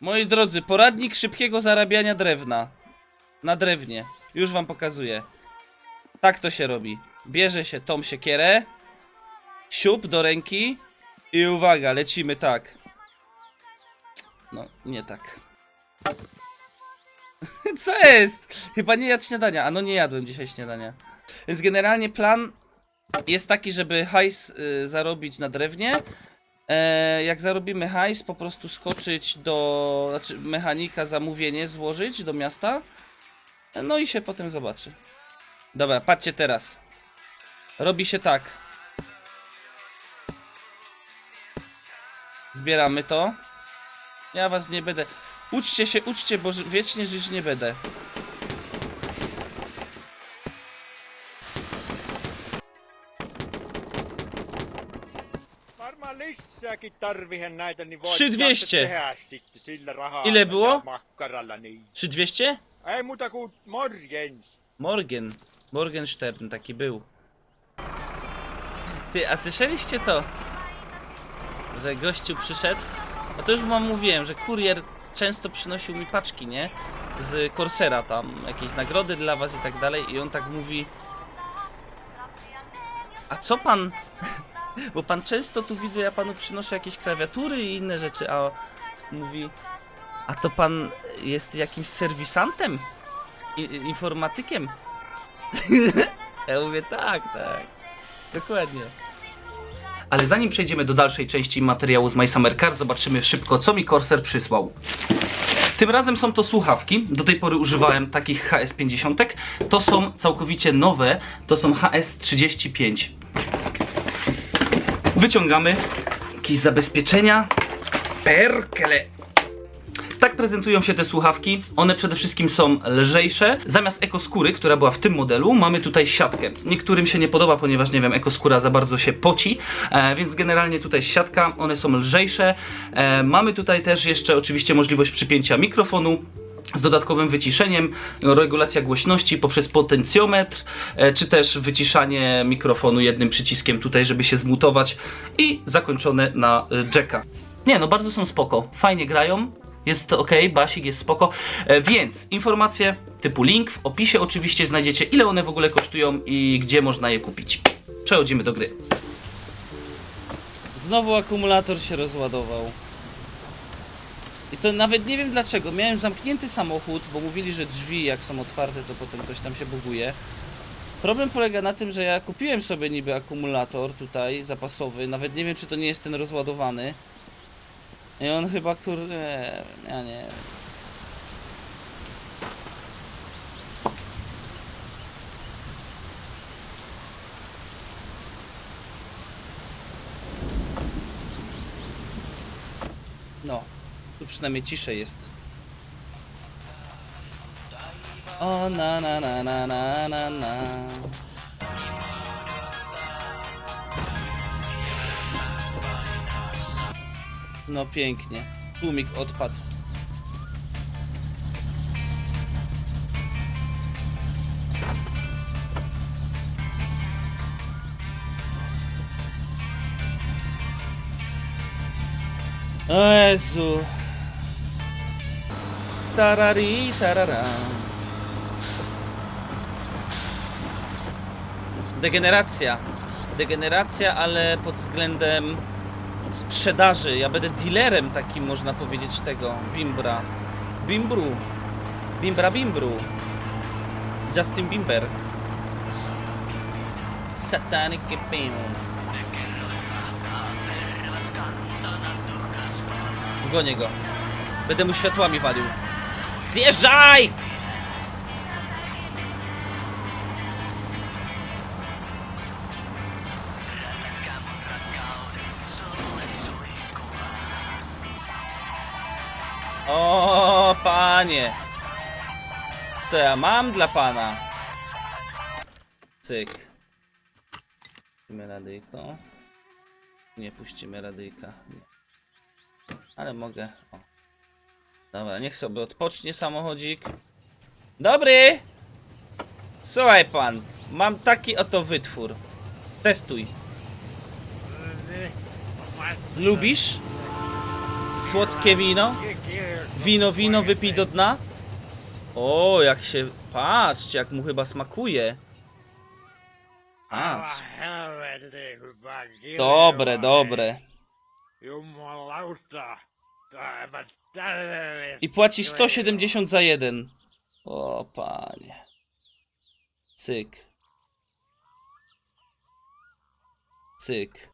Moi drodzy, poradnik szybkiego zarabiania drewna. Na drewnie. Już wam pokazuję. Tak to się robi. Bierze się tą siekierę, siup do ręki i uwaga, lecimy tak. No, nie tak. Co jest? Chyba nie jadł śniadania. A no nie jadłem dzisiaj śniadania. Więc generalnie plan jest taki, żeby hajs y, zarobić na drewnie. E, jak zarobimy hajs, po prostu skoczyć do. Znaczy, mechanika, zamówienie złożyć do miasta. No i się potem zobaczy. Dobra, patrzcie teraz. Robi się tak. Zbieramy to. Ja was nie będę. Uczcie się, uczcie, bo wiecznie żyć nie będę. 3200. tehdä sitten sillä rahalla Ile było? ja makkaralla niin. Czy 200? Ei muuta kuin morjens. Morgenstern taki był. Ty, a słyszeliście to? Że gościu przyszedł? No to już wam mówiłem, że kurier często przynosił mi paczki, nie? Z Corsera tam, jakieś nagrody dla was i tak dalej i on tak mówi A co pan... Bo pan często tu widzę, ja panu przynoszę jakieś klawiatury i inne rzeczy, a mówi A to pan jest jakimś serwisantem? I, informatykiem? Ja mówię tak, tak. Dokładnie. Ale zanim przejdziemy do dalszej części materiału z My Summer Car, zobaczymy szybko, co mi Corsair przysłał. Tym razem są to słuchawki. Do tej pory używałem takich HS50. To są całkowicie nowe. To są HS35. Wyciągamy jakieś zabezpieczenia. Perkele. Tak prezentują się te słuchawki. One przede wszystkim są lżejsze. Zamiast ekoskóry, która była w tym modelu, mamy tutaj siatkę. Niektórym się nie podoba, ponieważ nie wiem, ekoskóra za bardzo się poci, e, więc generalnie tutaj siatka, one są lżejsze. E, mamy tutaj też jeszcze oczywiście możliwość przypięcia mikrofonu z dodatkowym wyciszeniem, regulacja głośności poprzez potencjometr, e, czy też wyciszanie mikrofonu jednym przyciskiem tutaj, żeby się zmutować i zakończone na e, jacka. Nie, no bardzo są spoko, fajnie grają, jest ok, basik jest spoko, e, więc informacje typu link w opisie oczywiście znajdziecie ile one w ogóle kosztują i gdzie można je kupić. Przechodzimy do gry. Znowu akumulator się rozładował. I to nawet nie wiem dlaczego. Miałem zamknięty samochód, bo mówili, że drzwi jak są otwarte, to potem coś tam się buguje. Problem polega na tym, że ja kupiłem sobie niby akumulator tutaj zapasowy. Nawet nie wiem, czy to nie jest ten rozładowany. I on chyba kurde. Ja nie wiem. No, tu przynajmniej ciszej jest. O na na na na na na na. No pięknie. Tłumik odpadł. O Jezu. Tarari, tarara. Degeneracja. Degeneracja, ale pod względem sprzedaży. Ja będę dealerem takim, można powiedzieć, tego Bimbra. Bimbru. Bimbra Bimbru. Justin Bieber. Satanic Pim. Gonię go. Będę mu światłami walił. Zjeżdżaj! O, panie. Co ja mam dla pana? Cyk. Puścimy radyjko. Nie puścimy radyjka. Ale mogę. O. Dobra, niech sobie odpocznie samochodzik. Dobry! Słuchaj pan, mam taki oto wytwór. Testuj. Lubisz słodkie wino? Wino, wino, wypij do dna. O, jak się... Patrzcie, jak mu chyba smakuje. Patrz. Dobre, dobre. I płaci 170 za jeden. O, panie. Cyk. Cyk.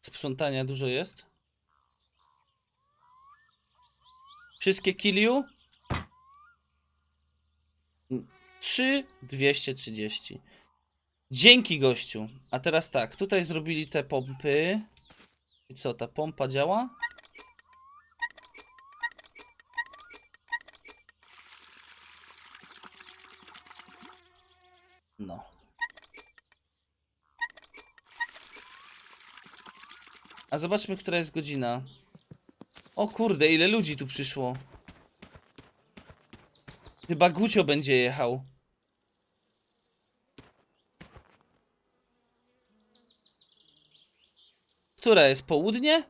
Sprzątania dużo jest? Wszystkie kiliu? 3 230. Dzięki gościu. A teraz tak, tutaj zrobili te pompy. I co, ta pompa działa? A zobaczmy, która jest godzina. O kurde, ile ludzi tu przyszło. Chyba Gucio będzie jechał. Która jest? Południe?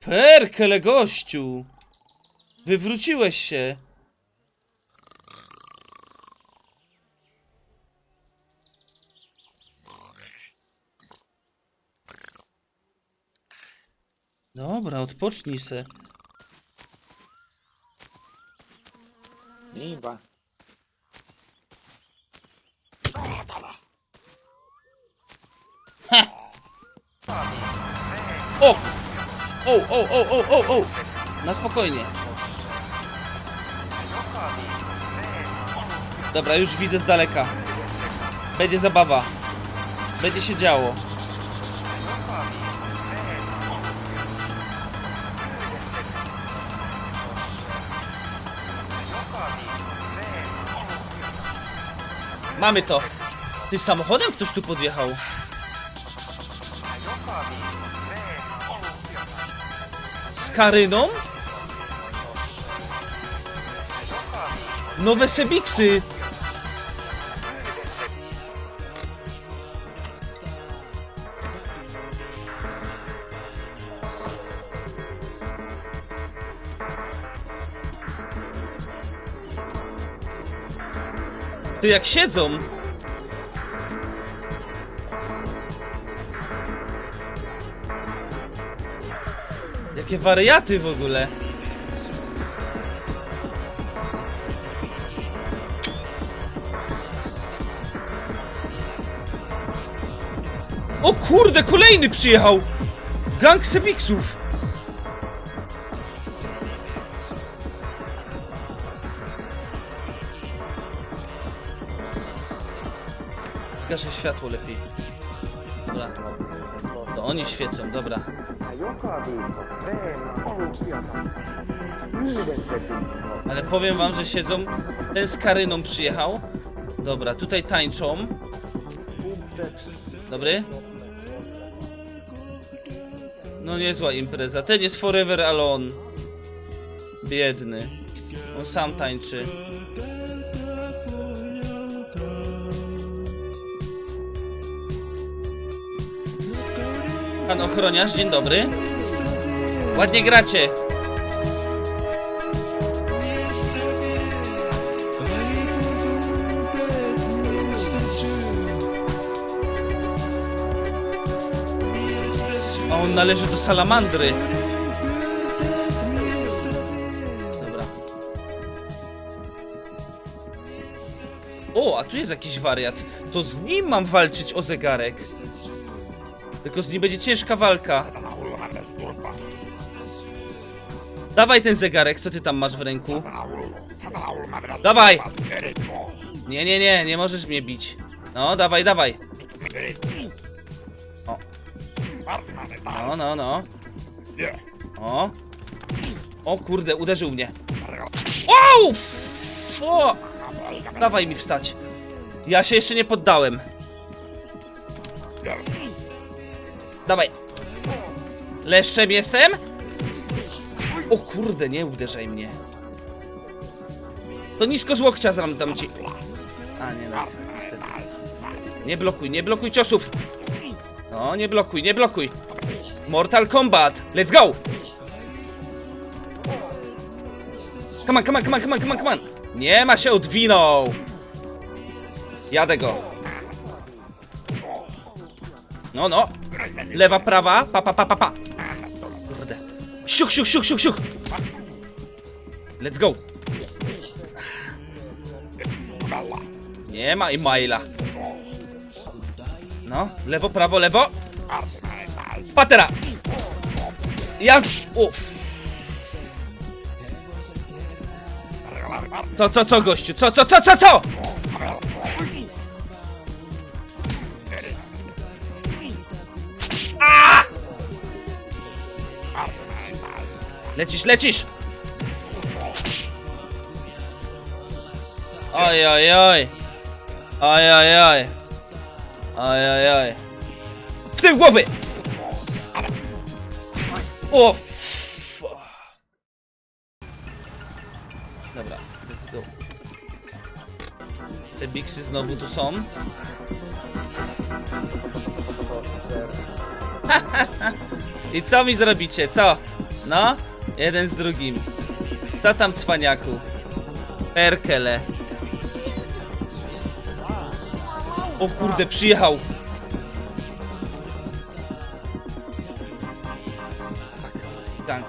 Perkele gościu! Wywróciłeś się. Dobra, odpocznij se. Niinpä. O! O, o, o, o, o, o! Na spokojnie. Dobra, już widzę z daleka. Będzie zabawa. Będzie się działo. Mamy to. Ty samochodem ktoś tu podjechał. Z Karyną? Nowe Sebiksy! Jak siedzą! Jakie wariaty w ogóle! O kurde, kolejny przyjechał! Gang Sebiksów! Zgaszę światło lepiej. Dobra. To oni świecą, dobra. Ale powiem wam, że siedzą. Ten z Karyną przyjechał. Dobra, tutaj tańczą. Dobry? No niezła impreza. Ten jest forever alone. Biedny. On sam tańczy. Pan ochroniarz, dzień dobry. Ładnie gracie. A on należy do salamandry. Dobra. O, a tu jest jakiś wariat. To z nim mam walczyć o zegarek. Tylko z nim będzie ciężka walka. Dawaj ten zegarek, co ty tam masz w ręku? Dawaj! Nie, nie, nie, nie możesz mnie bić. No, dawaj, dawaj. O. No, no, no. O. O kurde, uderzył mnie. Wow! Fo! Dawaj mi wstać. Ja się jeszcze nie poddałem. Dawaj. Leszczem jestem? O kurde, nie uderzaj mnie. To nisko z łokcia zram dam ci. A nie, no, niestety. Nie blokuj, nie blokuj ciosów. O, nie blokuj, nie blokuj. Mortal Kombat. Let's go! Come on, come on, come on, come on, come on, come on. Nie ma się odwinął. Jadę go. No, no. Lewa, prawa, pa, pa, pa, pa, pa. Kurde. Siuch, siuch, siuch, siuch, siuch. Let's go. Nie ma e-maila. No, lewo, prawo, lewo. Patera. Jazd... Uff. Co, co, co, gościu? Co, co, co, co, co? Lecisz, lecisz! Oj, oj, oj. Oj, oj, oj. Oj, oj, oj. W tył głowy! O, f- Dobra, let's go. Te biksy znowu tu są. I co mi zrobicie? Co? No? Jeden z drugim. Co tam, cwaniaku? Perkele. O kurde, przyjechał. Tank.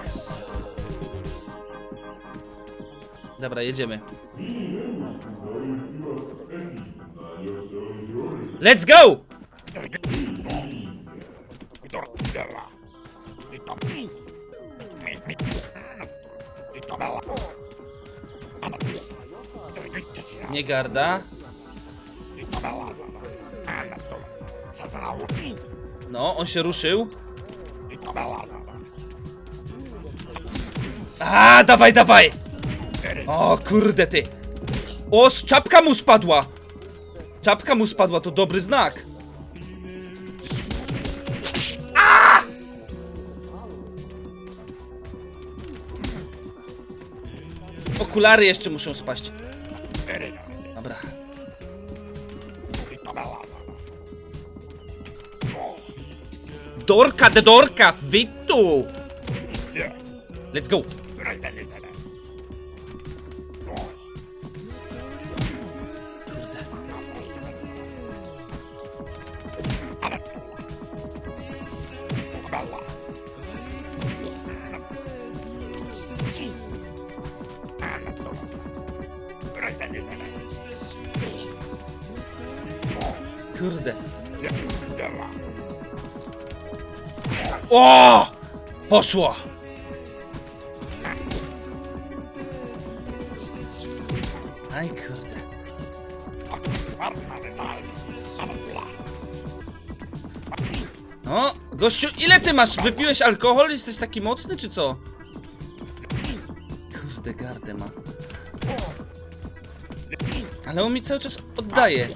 Dobra, jedziemy. Let's go! Nie garda. No, on się ruszył. A, dawaj, dawaj! O, kurde ty. O, czapka mu spadła. Czapka mu spadła, to dobry znak. Okulary jeszcze muszą spaść. Dobra. Dorka de dorka, witu! Let's go! O! Poszło! Aj kurde. No, gościu, ile ty masz? Wypiłeś alkohol? Jesteś taki mocny, czy co? Kurde, gardę ma. Ale on mi cały czas oddaje.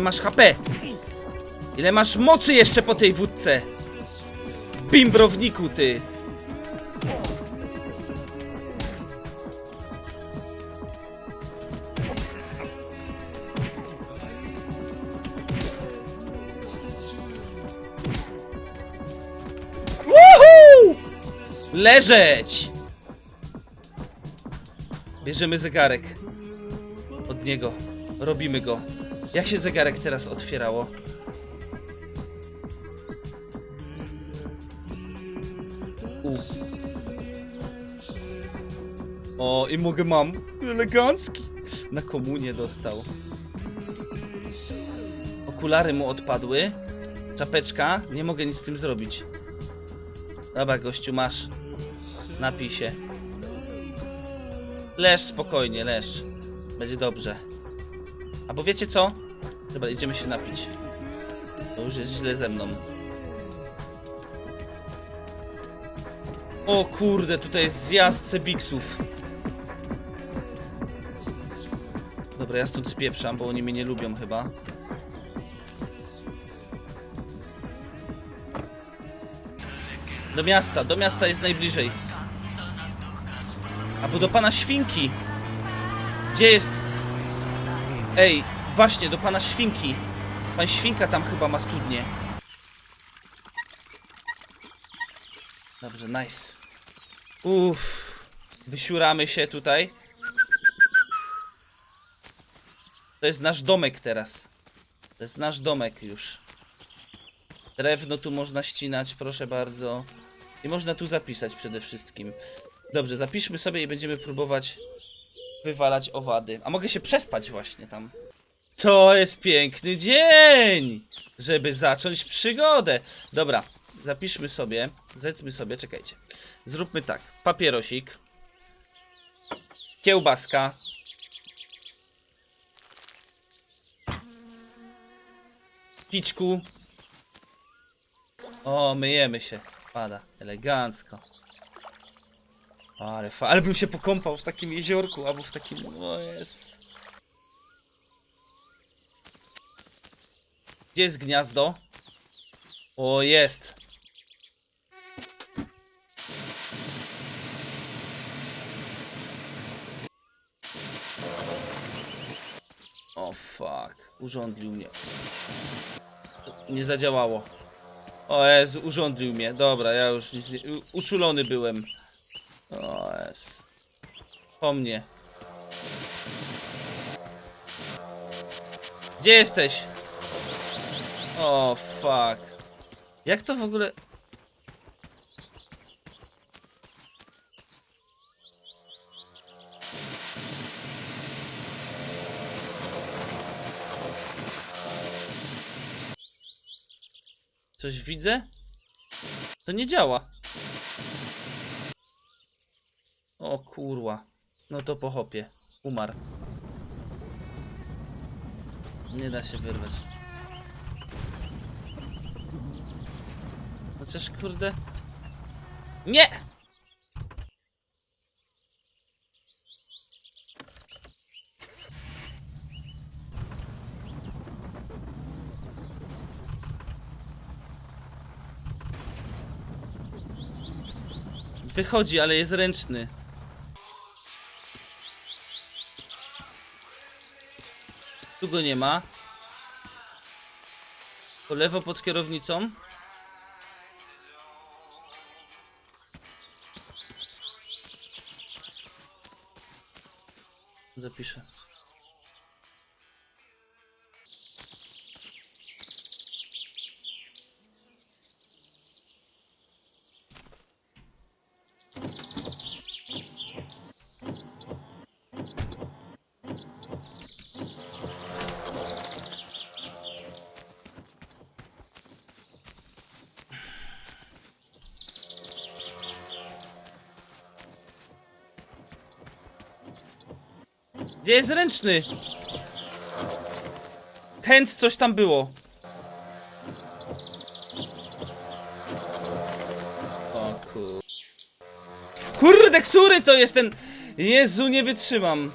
Ile masz HP? Ile masz mocy jeszcze po tej wódce? Bimbrowniku ty. Woohoo! Leżeć! Bierzemy zegarek. Od niego. Robimy go. Jak się zegarek teraz otwierało? U. O, i mogę mam. Elegancki. Na komunię dostał. Okulary mu odpadły. Czapeczka. Nie mogę nic z tym zrobić. Dobra, gościu, masz. Napij się. Leż spokojnie, leż. Będzie dobrze. Bo wiecie co? Chyba idziemy się napić. To już jest źle ze mną. O kurde, tutaj jest zjazd cebiksów. Dobra, ja stąd spieprzam, bo oni mnie nie lubią chyba. Do miasta, do miasta jest najbliżej. A bo do pana świnki. Gdzie jest Ej, właśnie, do pana świnki. Pan świnka tam chyba ma studnię. Dobrze, nice. Uff. Wysiuramy się tutaj. To jest nasz domek teraz. To jest nasz domek już. Drewno tu można ścinać, proszę bardzo. I można tu zapisać przede wszystkim. Dobrze, zapiszmy sobie i będziemy próbować wywalać owady. A mogę się przespać właśnie tam. To jest piękny dzień, żeby zacząć przygodę. Dobra, zapiszmy sobie, zlecmy sobie, czekajcie. Zróbmy tak, papierosik, kiełbaska, piczku. O, myjemy się, spada, elegancko. Ale fa... Ale bym się pokąpał w takim jeziorku, albo w takim... O jest. Gdzie jest gniazdo? O, jest. O fuck, urządlił mnie. Nie zadziałało. O Jezu, urządlił mnie. Dobra, ja już nic nie... uczulony byłem. O jest. Po mnie. Gdzie jesteś? O fuck. Jak to w ogóle... Coś widzę? To nie działa. O kurwa. No to po hopie. Umarł. Nie da się wyrwać. Chociaż kurde. Nie! Wychodzi, ale jest ręczny. Go nie ma. Po lewo pod kierownicą. Zapiszę. Gdzie jest ręczny? Chęt coś tam było. O kur... Kurde, który to jest ten... Jezu, nie wytrzymam.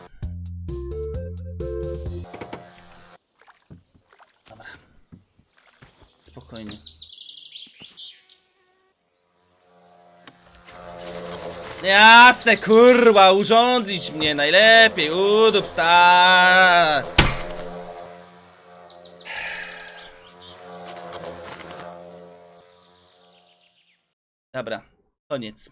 Jasne, kurwa, urządlić mnie najlepiej, udup start. Dobra, koniec.